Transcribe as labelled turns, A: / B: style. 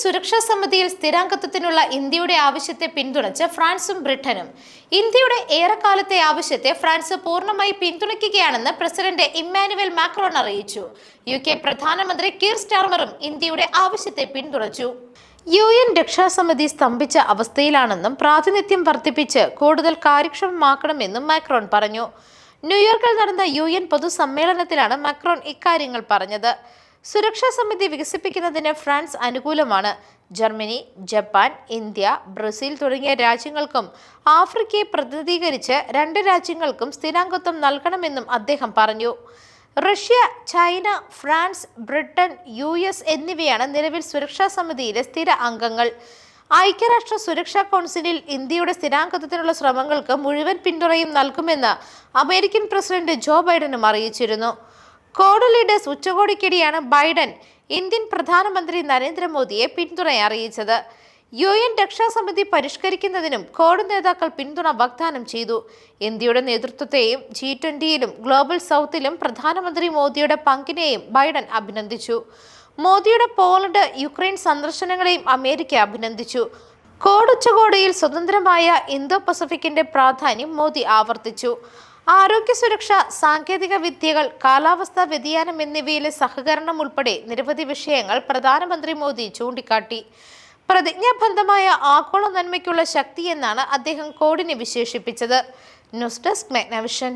A: സുരക്ഷാ സമിതിയിൽ സ്ഥിരാംഗത്വത്തിനുള്ള ഇന്ത്യയുടെ ആവശ്യത്തെ പിന്തുണച്ച് ഫ്രാൻസും ബ്രിട്ടനും. ഇന്ത്യയുടെ ഏറെക്കാലത്തെ ആവശ്യത്തെ ഫ്രാൻസ് പൂർണമായി പിന്തുണയ്ക്കുകയാണെന്ന് പ്രസിഡന്റ് ഇമ്മാനുവൽ മാക്രോൺ അറിയിച്ചു. യു കെ പ്രധാനമന്ത്രി കീർ സ്റ്റാർമറും ഇന്ത്യയുടെ ആവശ്യത്തെ പിന്തുണച്ചു. യു എൻ രക്ഷാസമിതി സ്തംഭിച്ച അവസ്ഥയിലാണെന്നും പ്രാതിനിധ്യം വർദ്ധിപ്പിച്ച് കൂടുതൽ കാര്യക്ഷമമാക്കണമെന്നും മാക്രോൺ പറഞ്ഞു. ന്യൂയോർക്കിൽ നടന്ന യു എൻ പൊതുസമ്മേളനത്തിലാണ് മാക്രോൺ ഇക്കാര്യങ്ങൾ പറഞ്ഞത്. സുരക്ഷാ സമിതി വികസിപ്പിക്കുന്നതിന് ഫ്രാൻസ് അനുകൂലമാണ്. ജർമ്മനി ജപ്പാൻ ഇന്ത്യ ബ്രസീൽ തുടങ്ങിയ രാജ്യങ്ങൾക്കും ആഫ്രിക്കയെ പ്രതിനിധീകരിച്ച് രണ്ട് രാജ്യങ്ങൾക്കും സ്ഥിരാംഗത്വം നൽകണമെന്നും അദ്ദേഹം പറഞ്ഞു. Russia China France Britain U S എന്നിവയാണ് നിലവിൽ സുരക്ഷാ സമിതിയിലെ സ്ഥിര അംഗങ്ങൾ. ഐക്യരാഷ്ട്ര സുരക്ഷാ കൗൺസിലിൽ ഇന്ത്യയുടെ സ്ഥിരാംഗത്വത്തിനുള്ള ശ്രമങ്ങൾക്ക് മുഴുവൻ പിന്തുണയും നൽകുമെന്ന് അമേരിക്കൻ പ്രസിഡന്റ് ജോ ബൈഡനും അറിയിച്ചിരുന്നു. കോഡ് ലീഡേഴ്സ് ഉച്ചകോടിക്കിടെയാണ് ബൈഡൻ ഇന്ത്യൻ പ്രധാനമന്ത്രി നരേന്ദ്രമോദിയെ പിന്തുണ അറിയിച്ചത്. യു എൻ രക്ഷാസമിതി പരിഷ്കരിക്കുന്നതിനും കോഡ് നേതാക്കൾ പിന്തുണ വാഗ്ദാനം ചെയ്തു. ഇന്ത്യയുടെ നേതൃത്വത്തെയും ജി ട്വന്റിയിലും ഗ്ലോബൽ സൗത്തിലും പ്രധാനമന്ത്രി മോദിയുടെ പങ്കിനെയും ബൈഡൻ അഭിനന്ദിച്ചു. മോദിയുടെ പോളണ്ട് യുക്രൈൻ സന്ദർശനങ്ങളെയും അമേരിക്ക അഭിനന്ദിച്ചു. കോഡ് ഉച്ചകോടിയിൽ സ്വതന്ത്രമായ ഇന്തോ പസഫിക്കിന്റെ പ്രാധാന്യം മോദി ആവർത്തിച്ചു. ആരോഗ്യ സുരക്ഷ സാങ്കേതിക വിദ്യകൾ കാലാവസ്ഥാ വ്യതിയാനം എന്നിവയിലെ സഹകരണം ഉൾപ്പെടെ നിരവധി വിഷയങ്ങൾ പ്രധാനമന്ത്രി മോദി ചൂണ്ടിക്കാട്ടി. പ്രതിജ്ഞാബദ്ധമായ ആഗോള നന്മയ്ക്കുള്ള ശക്തി എന്നാണ് അദ്ദേഹം കോഡിനെ വിശേഷിപ്പിച്ചത്. News desk മെഗ്നവിഷൻ.